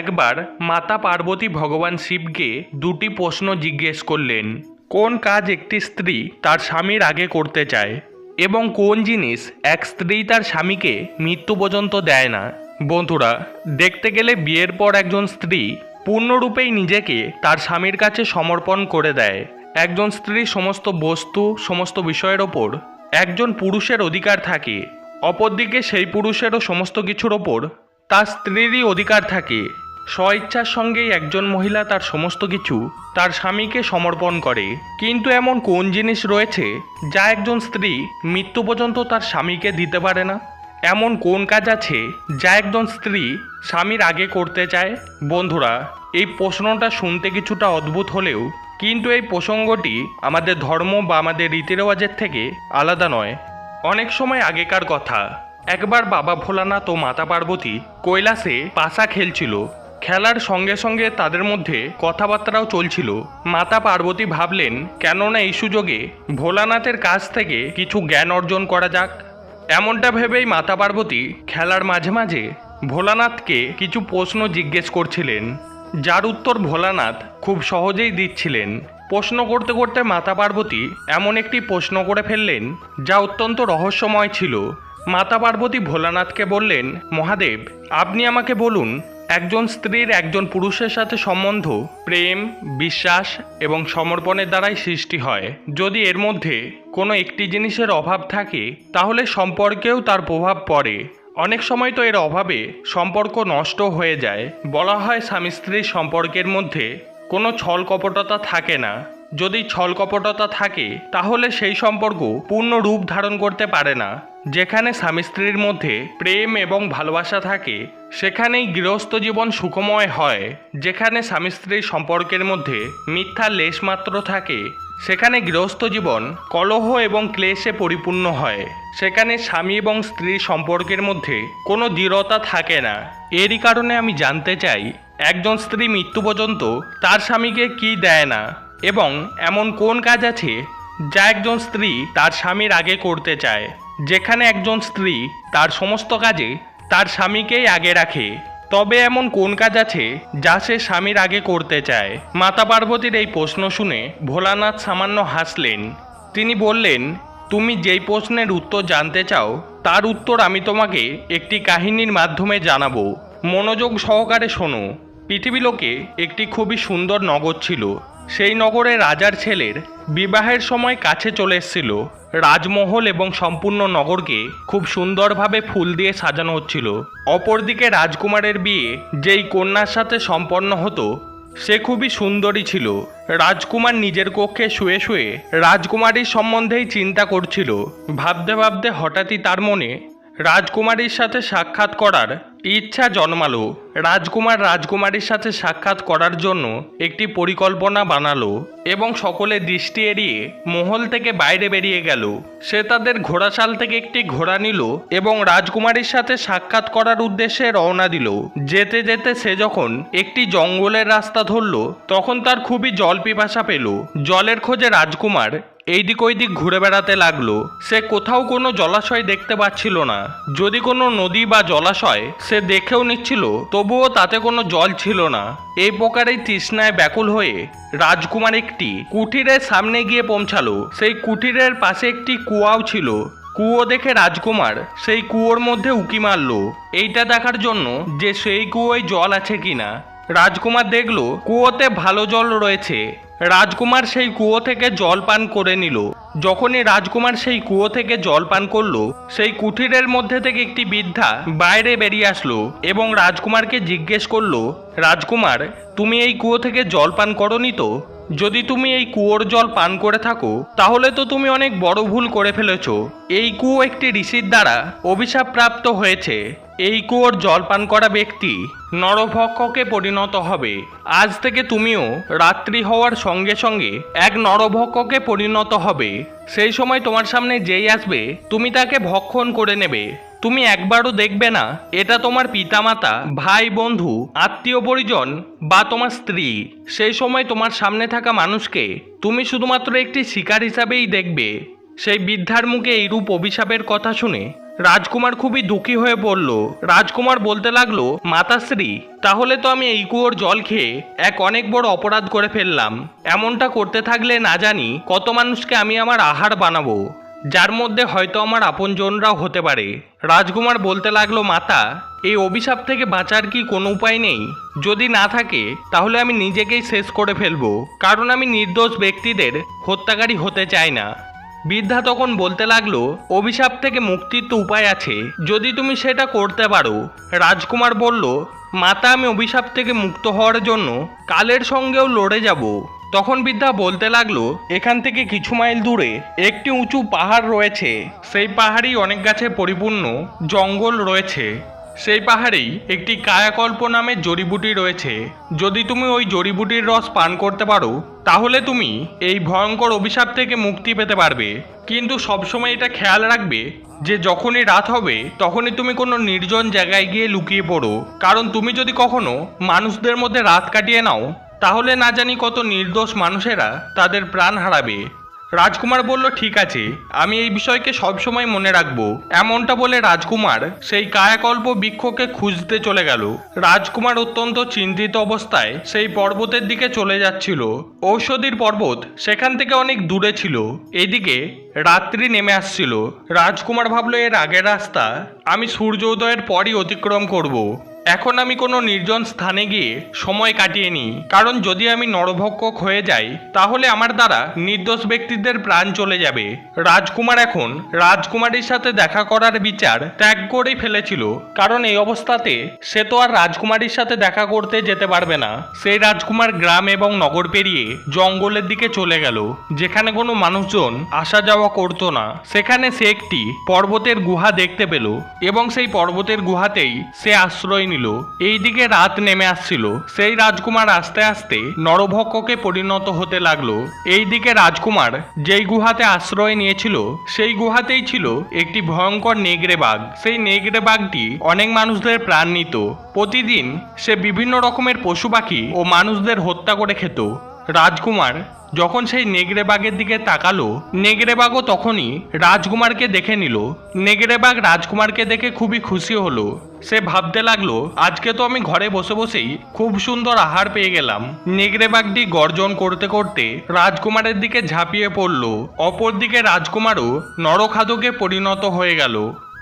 একবার মাতা পার্বতী ভগবান শিবকে দুটি প্রশ্ন জিজ্ঞেস করলেন, কোন কাজ একটি স্ত্রী তার স্বামীর আগে করতে চায়? এবং কোন জিনিস এক স্ত্রী তার স্বামীকে মৃত্যু পর্যন্ত দেয় না? বন্ধুরা, দেখতে গেলে বিয়ের পর একজন স্ত্রী পূর্ণরূপেই নিজেকে তার স্বামীর কাছে সমর্পণ করে দেয়। একজন স্ত্রীর সমস্ত বস্তু, সমস্ত বিষয়ের ওপর একজন পুরুষের অধিকার থাকে, অপরদিকে সেই পুরুষেরও সমস্ত কিছুর ওপর তার স্ত্রীরই অধিকার থাকে। স্বইচ্ছার সঙ্গেই একজন মহিলা তার সমস্ত কিছু তার স্বামীকে সমর্পণ করে। কিন্তু এমন কোন জিনিস রয়েছে যা একজন স্ত্রী মৃত্যু পর্যন্ত তার স্বামীকে দিতে পারে না? এমন কোন কাজ আছে যা একজন স্ত্রী স্বামীর আগে করতে চায়? বন্ধুরা, এই প্রশ্নটা শুনতে কিছুটা অদ্ভুত হলেও কিন্তু এই প্রসঙ্গটি আমাদের ধর্ম বা আমাদের রীতিরেওয়াজের থেকে আলাদা নয়। অনেক সময় আগেকার কথা, একবার বাবা ভোলানাথ ও মাতা পার্বতী কৈলাসে পাশা খেলছিল খেলার সঙ্গে সঙ্গে তাদের মধ্যে কথাবার্তাও চলছিল। মাতা পার্বতী ভাবলেন কেননা এই সুযোগে? ভোলানাথের কাছ থেকে কিছু জ্ঞান অর্জন করা যাক। এমনটা ভেবেই মাতা পার্বতী খেলার মাঝে মাঝে ভোলানাথকে কিছু প্রশ্ন জিজ্ঞেস করছিলেন। যার উত্তর ভোলানাথ খুব সহজেই দিচ্ছিলেন। প্রশ্ন করতে করতে মাতা পার্বতী এমন একটি প্রশ্ন করে ফেললেন, যা অত্যন্ত রহস্যময় ছিল। মাতা পার্বতী ভোলানাথকে বললেন, মহাদেব, আপনি আমাকে বলুন একজন স্ত্রীর একজন পুরুষের সাথে সম্বন্ধ প্রেম, বিশ্বাস এবং সমর্পণের দ্বারাই সৃষ্টি হয়। যদি এর মধ্যে কোনো একটি জিনিসের অভাব থাকে, তাহলে সম্পর্কেও তার প্রভাব পড়ে। অনেক সময় তো এর অভাবে সম্পর্ক নষ্ট হয়ে যায়। বলা হয় স্বামী স্ত্রীর সম্পর্কের মধ্যে কোনো ছল কপটতা থাকে না। যদি ছল কপটতা থাকে, তাহলে সেই সম্পর্ক পূর্ণ রূপ ধারণ করতে পারে না। যেখানে স্বামী স্ত্রীর মধ্যে প্রেম এবং ভালোবাসা থাকে, সেখানেই গৃহস্থ জীবন সুখময় হয়। যেখানে স্বামী স্ত্রীর সম্পর্কের মধ্যে মিথ্যা লেশমাত্র থাকে, সেখানে গৃহস্থ জীবন কলহ এবং ক্লেশে পরিপূর্ণ হয়। সেখানে স্বামী এবং স্ত্রীর সম্পর্কের মধ্যে কোনো দৃঢ়তা থাকে না। এরই কারণে আমি জানতে চাই, একজন স্ত্রী মৃত্যু পর্যন্ত তার স্বামীকে কি দেয় না? এবং এমন কোন কাজ আছে, যা একজন স্ত্রী তার স্বামীর আগে করতে চায়? যেখানে একজন স্ত্রী তার সমস্ত কাজে তার স্বামীকেই আগে রাখে। তবে এমন কোন কাজ আছে যা সে স্বামীর আগে করতে চায়? মাতা পার্বতীর এই প্রশ্ন শুনে ভোলানাথ সামান্য হাসলেন। তিনি বললেন, তুমি যেই প্রশ্নের উত্তর জানতে চাও, তার উত্তর আমি তোমাকে একটি কাহিনীর মাধ্যমে জানাব। মনোযোগ সহকারে শোনো। পৃথিবীলোকে একটি খুবই সুন্দর নগর ছিল। সেই নগরে রাজার ছেলের বিবাহের সময় কাছে চলে এসেছিল রাজমহল এবং সম্পূর্ণ নগরকে খুব সুন্দরভাবে ফুল দিয়ে সাজানো হচ্ছিল। অপরদিকে রাজকুমারের বিয়ে যেই কন্যার সাথে সম্পন্ন হতো, সে খুবই সুন্দরী ছিল। রাজকুমার নিজের কক্ষে শুয়ে শুয়ে রাজকুমারীর সম্বন্ধেই চিন্তা করছিল। ভাবতে ভাবতে হঠাৎই তার মনে রাজকুমারীর সাথে সাক্ষাৎ করার ইচ্ছা জন্মালো। রাজকুমার রাজকুমারীর সাথে সাক্ষাৎ করার জন্য একটি পরিকল্পনা বানালো এবং সকলে দৃষ্টি এড়িয়ে মহল থেকে বাইরে বেরিয়ে গেল। সে তাদের ঘোড়াশাল থেকে একটি ঘোড়া নিল এবং রাজকুমারীর সাথে সাক্ষাৎ করার উদ্দেশ্যে রওনা দিল। যেতে যেতে সে যখন একটি জঙ্গলের রাস্তা ধরল, তখন তার খুবই জল পিপাসা পেল। জলের খোঁজে রাজকুমার এইদিক ওইদিক ঘুরে বেড়াতে লাগল, সে কোথাও কোনো জলাশয় দেখতে পাচ্ছিল না। যদি কোনো নদী বা জলাশয় সে দেখেও নিচ্ছিল, তবুও তাতে কোনো জল ছিল না। এই প্রকারেই তৃষ্ণায় ব্যাকুল হয়ে রাজকুমার একটি কুঠিরের সামনে গিয়ে পৌঁছালো। সেই কুঠিরের পাশে একটি কুয়াও ছিল। কুয়ো দেখে রাজকুমার সেই কুয়োর মধ্যে উকি মারলো। এইটা দেখার জন্য যে সেই কুয়োয় জল আছে কিনা। রাজকুমার দেখল কুয়োতে ভালো জল রয়েছে। রাজকুমার সেই কুয়ো থেকে জল পান করে নিল। যখনই রাজকুমার সেই কুয়ো থেকে জল পান করল, সেই কুঠিরের মধ্যে থেকে একটি বৃদ্ধা বাইরে বেরিয়ে আসলো এবং রাজকুমারকে জিজ্ঞেস করল, রাজকুমার, তুমি এই কুয়ো থেকে জল পান করনি তো? যদি তুমি এই কুয়োর জল পান করে থাকো, তাহলে তো তুমি অনেক বড় ভুল করে ফেলেছ। এই কুয়ো একটি ঋষির দ্বারা অভিশাপ প্রাপ্ত হয়েছে। এই কুয়োর জল পান করা ব্যক্তি নরভক্ষকে পরিণত হবে। আজ থেকে তুমিও রাত্রি হওয়ার সঙ্গে সঙ্গে এক নরভক্ষকে পরিণত হবে। সেই সময় তোমার সামনে যেই আসবে, তুমি তাকে ভক্ষণ করে নেবে। তুমি একবারও দেখবে না, এটা তোমার পিতামাতা, ভাই, বন্ধু, আত্মীয় পরিজন বা তোমার স্ত্রী। সেই সময় তোমার সামনে থাকা মানুষকে তুমি শুধুমাত্র একটি শিকার হিসাবেই দেখবে। সেই বৃদ্ধার মুখে এইরূপ অভিশাপের কথা শুনে রাজকুমার খুবই দুঃখী হয়ে পড়ল। রাজকুমার বলতে লাগল মাতাশ্রী তাহলে তো আমি এই কুয়োর জল খেয়ে এক অনেক বড় অপরাধ করে ফেললাম। এমনটা করতে থাকলে না জানি কত মানুষকে আমি আমার আহার বানাবো। যার মধ্যে হয়তো আমার আপনজনরাও হতে পারে। রাজকুমার বলতে লাগল, মাতা, এই অভিশাপ থেকে বাঁচার কি কোনো উপায় নেই? যদি না থাকে, তাহলে আমি নিজেকেই শেষ করে ফেলব। কারণ আমি নির্দোষ ব্যক্তিদের হত্যাকারী হতে চাই না। বৃদ্ধা তখন বলতে লাগল, অভিশাপ থেকে মুক্তির তো উপায় আছে। যদি তুমি সেটা করতে পারো, রাজকুমার বলল, মাতা, আমি অভিশাপ থেকে মুক্ত হওয়ার জন্য কালের সঙ্গেও লড়ে যাব। তখন বৃদ্ধা বলতে লাগল, এখান থেকে কিছু মাইল দূরে একটি উঁচু পাহাড় রয়েছে। সেই পাহাড়ই অনেক গাছে পরিপূর্ণ জঙ্গল রয়েছে। সেই পাহাড়েই একটি কায়াকল্প নামের জড়িবুটি রয়েছে। যদি তুমি ওই জড়িবুটির রস পান করতে পারো, তাহলে তুমি এই ভয়ঙ্কর অভিশাপ থেকে মুক্তি পেতে পারবে। কিন্তু সবসময় এটা খেয়াল রাখবে যে যখনই রাত হবে, তখনই তুমি কোনো নির্জন জায়গায় গিয়ে লুকিয়ে পড়ো। কারণ তুমি যদি কখনো মানুষদের মধ্যে রাত কাটিয়ে নাও, তাহলে না জানি কত নির্দোষ মানুষেরা তাদের প্রাণ হারাবে। রাজকুমার বলল, ঠিক আছে, আমি এই বিষয়কে সবসময় মনে রাখব। এমনটা বলে রাজকুমার সেই কায়াকল্প বৃক্ষকে খুঁজতে চলে গেল। রাজকুমার অত্যন্ত চিন্তিত অবস্থায় সেই পর্বতের দিকে চলে যাচ্ছিল। ঔষধির পর্বত সেখান থেকে অনেক দূরে ছিল। এদিকে রাত্রি নেমে আসছিল। রাজকুমার ভাবলো, এর আগের রাস্তা আমি সূর্য উদয়ের পরই অতিক্রম করব। এখন আমি কোনো নির্জন স্থানে গিয়ে সময় কাটিয়ে নিই। কারণ যদি আমি নরভক্ষক হয়ে যাই, তাহলে আমার দ্বারা নির্দোষ ব্যক্তিদের প্রাণ চলে যাবে। রাজকুমার এখন রাজকুমারীর সাথে দেখা করার বিচার ত্যাগ করেই ফেলেছিল। কারণ এই অবস্থাতে সে তো আর রাজকুমারীর সাথে দেখা করতে যেতে পারবে না। সেই রাজকুমার গ্রাম এবং নগর পেরিয়ে জঙ্গলের দিকে চলে গেল, যেখানে কোনো মানুষজন আসা যাওয়া করতো না। সেখানে সে একটি পর্বতের গুহা দেখতে পেল এবং সেই পর্বতের গুহাতেই সে আশ্রয় নিল। এইদিকে রাত নেমে আসছিল। সেই রাজকুমার আস্তে আস্তে নরভক্ষকে পরিণত হতে লাগল। এইদিকে রাজকুমার যেই গুহাতে আশ্রয় নিয়েছিল, সেই গুহাতেই ছিল একটি ভয়ঙ্কর নেগড়ে বাঘ। সেই নেগড়ে বাঘটি অনেক মানুষদের প্রাণ নিত। প্রতিদিন সে বিভিন্ন রকমের পশু পাখি ও মানুষদের হত্যা করে খেত। রাজকুমার যখন সেই নেগড়ে বাঘের দিকে তাকালো নেগড়ে বাঘও তখনই রাজকুমারকে দেখে নিল। নেগড়ে বাঘ রাজকুমারকে দেখে খুবই খুশি হলো। সে ভাবতে লাগল, আজকে তো আমি ঘরে বসে বসেই খুব সুন্দর আহার পেয়ে গেলাম। নেগড়ে বাঘটি গর্জন করতে করতে রাজকুমারের দিকে ঝাঁপিয়ে পড়ল। অপরদিকে রাজকুমারও নরখাদকে পরিণত হয়ে গেল।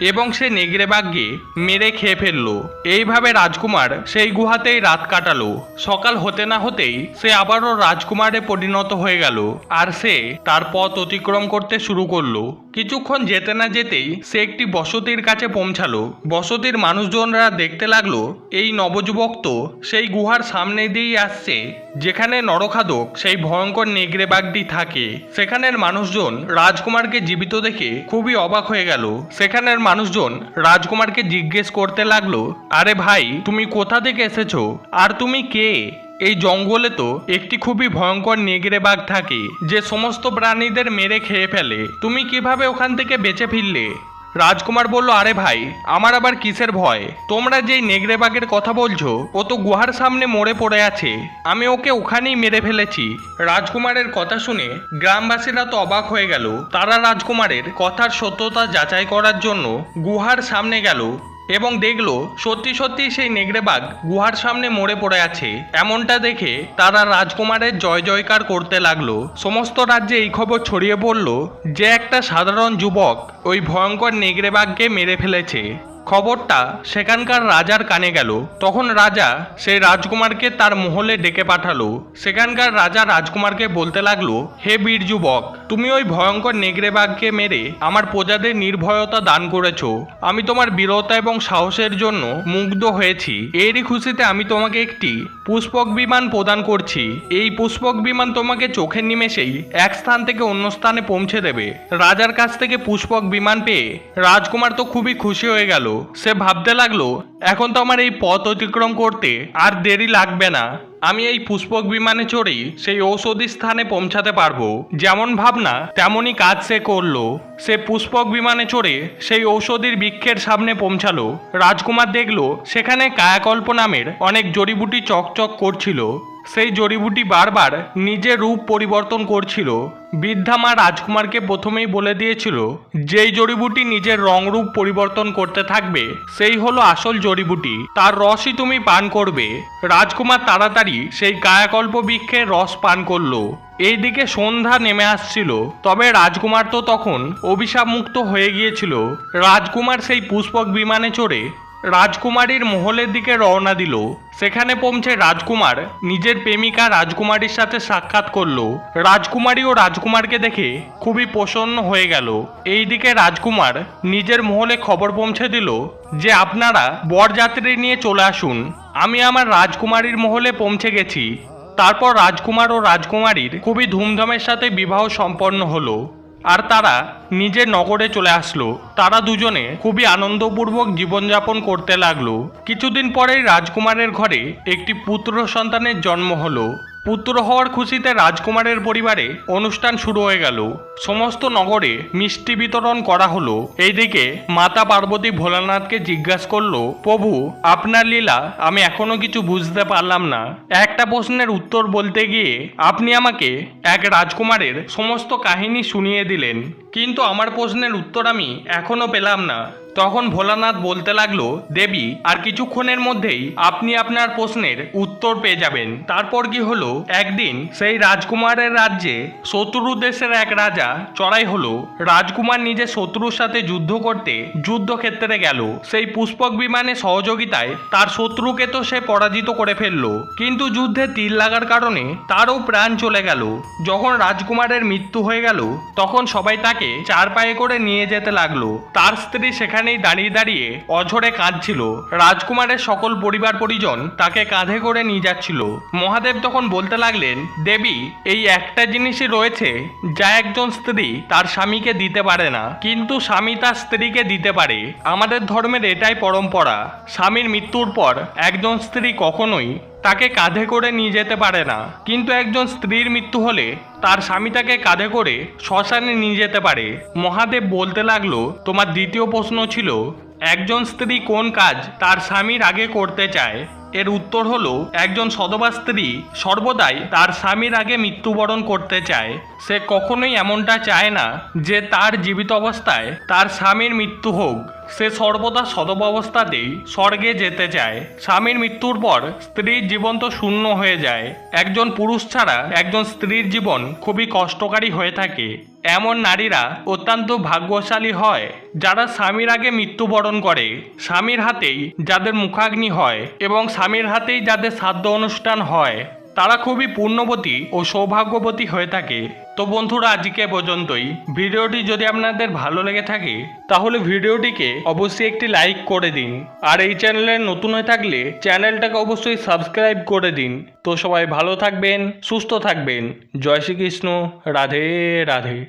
এবং সে নেগড়ে বাঘকে মেরে খেয়ে ফেলল। এইভাবে রাজকুমার সেই গুহাতেই রাত কাটালো। সকাল হতে না হতেই সে আবারও রাজকুমারে পরিণত হয়ে গেল আর সে তার পথ অতিক্রম করতে শুরু করল। কিছুক্ষণ যেতে না যেতেই সে একটি বসতির কাছে পৌঁছালো। বসতির মানুষজনরা দেখতে লাগল, এই নবযুবক তো সেই গুহার সামনে দিয়েই আসছে। যেখানে নরখাদক সেই ভয়ঙ্কর নেগড়ে বাঘটি থাকে। সেখানের মানুষজন রাজকুমারকে জীবিত দেখে খুবই অবাক হয়ে গেল। সেখানের মানুষজন রাজকুমারকে জিজ্ঞেস করতে লাগল, আরে ভাই, তুমি কোথা থেকে এসেছ? আর তুমি কে? এই জঙ্গলে তো একটি খুবই ভয়ঙ্কর নেগড়ে বাঘ থাকে, যে সমস্ত প্রাণীদের মেরে খেয়ে ফেলে। তুমি কীভাবে ওখান থেকে বেঁচে ফিরলে? রাজকুমার বলল, আরে ভাই, আমার আবার কিসের ভয়? তোমরা যেই নেগড়ে বাঘের কথা বলছো, ও তো গুহার সামনে মরে পড়ে আছে। আমি ওকে ওখানেই মেরে ফেলেছি। রাজকুমারের কথা শুনে গ্রামবাসীরা তো অবাক হয়ে গেল। তারা রাজকুমারের কথার সত্যতা যাচাই করার জন্য গুহার সামনে গেল। এবং দেখল সত্যি সত্যি সেই নেগড়ে বাঘ গুহার সামনে মরে পড়ে আছে। এমনটা দেখে তারা রাজকুমারের জয় জয়কার করতে লাগল। সমস্ত রাজ্যে এই খবর ছড়িয়ে পড়ল যে একটা সাধারণ যুবক ওই ভয়ঙ্কর নেগড়ে বাঘকে মেরে ফেলেছে। খবরটা সেখানকার রাজার কানে গেল। তখন রাজা সেই রাজকুমারকে তার মহলে ডেকে পাঠালো। সেখানকার রাজা রাজকুমারকে বলতে লাগল, হে বীর যুবক, তুমি ওই ভয়ঙ্কর নেগড়ে বাঘকে মেরে আমার প্রজাদের নির্ভয়তা দান করেছ। আমি তোমার বীরতা এবং সাহসের জন্য মুগ্ধ হয়েছি। এরই খুশিতে আমি তোমাকে একটি পুষ্পক বিমান প্রদান করছি। এই পুষ্পক বিমান তোমাকে চোখের নিমেষেই এক স্থান থেকে অন্য স্থানে পৌঁছে দেবে। রাজার কাছ থেকে পুষ্পক বিমান পেয়ে রাজকুমার তো খুবই খুশি হয়ে গেল। সে ভাবতে লাগল, এখন তো আমার এই পথ অতিক্রম করতে আর দেরি লাগবে না। আমি এই পুষ্পক বিমানে চড়েই সেই ঔষধি স্থানে পৌঁছাতে পারব। যেমন ভাবনা, তেমনই কাজ সে করল। সে পুষ্পক বিমানে চড়ে সেই ঔষধির বৃক্ষের সামনে পৌঁছালো। রাজকুমার দেখল, সেখানে কায়াকল্প নামের অনেক জড়িবুটি চকচক করছিল। সেই জড়িবুটি বারবার নিজের রূপ পরিবর্তন করছিল। বৃদ্ধা মা রাজকুমারকে প্রথমেই বলে দিয়েছিল, যেই জড়িবুটি নিজের রং রূপ পরিবর্তন করতে থাকবে, সেই হলো আসল জড়িবুটি। তার রসই তুমি পান করবে। রাজকুমার তাড়াতাড়ি সেই কায়াকল্প বৃক্ষের রস পান করল। এইদিকে সন্ধ্যা নেমে আসছিল, তবে রাজকুমার তো তখন অভিশাপ মুক্ত হয়ে গিয়েছিল। রাজকুমার সেই পুষ্পক বিমানে চড়ে রাজকুমারীর মহলের দিকে রওনা দিল। সেখানে পৌঁছে রাজকুমার নিজের প্রেমিকা রাজকুমারীর সাথে সাক্ষাৎ করল। রাজকুমারী ও রাজকুমারকে দেখে খুবই প্রসন্ন হয়ে গেল। এইদিকে রাজকুমার নিজের মহলে খবর পৌঁছে দিল যে, আপনারা বরযাত্রী নিয়ে চলে আসুন। আমি আমার রাজকুমারীর মহলে পৌঁছে গেছি। তারপর রাজকুমার ও রাজকুমারীর খুবই ধুমধামের সাথে বিবাহ সম্পন্ন হলো। আর তারা নিজের নগরে চলে আসলো। তারা দুজনে খুবই আনন্দপূর্বক জীবনযাপন করতে লাগল। কিছুদিন পরেই রাজকুমারের ঘরে একটি পুত্র সন্তানের জন্ম হলো। পুত্র হওয়ার খুশিতে রাজকুমারের পরিবারে অনুষ্ঠান শুরু হয়ে গেল। সমস্ত নগরে মিষ্টি বিতরণ করা হলো। এইদিকে মাতা পার্বতী ভোলানাথকে জিজ্ঞাসা করল, প্রভু, আপনার লীলা আমি এখনও কিছু বুঝতে পারলাম না। একটা প্রশ্নের উত্তর বলতে গিয়ে আপনি আমাকে এক রাজকুমারের সমস্ত কাহিনী শুনিয়ে দিলেন। কিন্তু আমার প্রশ্নের উত্তর আমি এখনও পেলাম না। তখন ভোলানাথ বলতে লাগল, দেবী, আর কিছুক্ষণের মধ্যেই আপনি আপনার প্রশ্নের উত্তর পেয়ে যাবেন। তারপর কি হলো? একদিন সেই রাজকুমারের রাজ্যে শত্রু দেশের এক রাজা চড়াই হলো। রাজকুমার নিজে শত্রুর সাথে যুদ্ধ করতে যুদ্ধক্ষেত্রে গেল। সেই পুষ্পক বিমানে সহযোগিতায় তার শত্রুকে তো সে পরাজিত করে ফেলল। কিন্তু যুদ্ধে তীর লাগার কারণে তারও প্রাণ চলে গেল। যখন রাজকুমারের মৃত্যু হয়ে গেল, তখন সবাই তাকে চার পায়ে করে নিয়ে যেতে লাগল। তার স্ত্রী সেখানেই দাঁড়িয়ে দাঁড়িয়ে অঝরে কাঁদছিল। রাজকুমারের সকল পরিবার পরিজন তাকে কাঁধে করে নিয়ে যাচ্ছিল। মহাদেব তখন বলতে লাগলেন, দেবী, এই একটা জিনিসই রয়েছে যা একজন স্ত্রী তার স্বামীকে দিতে পারে না। কিন্তু স্বামী তার স্ত্রীকে দিতে পারে। আমাদের ধর্মের এটাই পরম্পরা। স্বামীর মৃত্যুর পর একজন স্ত্রী কখনোই তাকে কাঁধে করে নিয়ে যেতে পারে না। কিন্তু একজন স্ত্রীর মৃত্যু হলে তার স্বামী তাকে কাঁধে করে শ্মশানে নিয়ে যেতে পারে। মহাদেব বলতে লাগল, তোমার দ্বিতীয় প্রশ্ন ছিল, একজন স্ত্রী কোন কাজ তার স্বামীর আগে করতে চায়? এর উত্তর হল, একজন সদবা স্ত্রী সর্বদাই তার স্বামীর আগে মৃত্যুবরণ করতে চায়। সে কখনোই এমনটা চায় না যে তার জীবিত অবস্থায় তার স্বামীর মৃত্যু হোক। সে সর্বদা সদব অবস্থাতেই স্বর্গে যেতে চায়। স্বামীর মৃত্যুর পর স্ত্রীর জীবন তো শূন্য হয়ে যায়। একজন পুরুষ ছাড়া একজন স্ত্রীর জীবন খুবই কষ্টকারী হয়ে থাকে। এমন নারীরা অত্যন্ত ভাগ্যশালী হয়, যারা স্বামীর আগে মৃত্যুবরণ করে, স্বামীর হাতেই যাদের মুখাগ্নি হয় এবং স্বামীর হাতেই যাদের শ্রাদ্ধ অনুষ্ঠান হয়। তারা খুবই পূর্ণবতী ও সৌভাগ্যবতী হয়ে থাকে। তো বন্ধুরা, আজকে পর্যন্তই। ভিডিওটি যদি আপনাদের ভালো লেগে থাকে, তাহলে ভিডিওটিকে অবশ্যই একটি লাইক করে দিন। আর এই চ্যানেলে নতুন হয়ে থাকলে চ্যানেলটাকে অবশ্যই সাবস্ক্রাইব করে দিন। তো সবাই ভালো থাকবেন, সুস্থ থাকবেন। জয় শ্রীকৃষ্ণ। রাধে রাধে।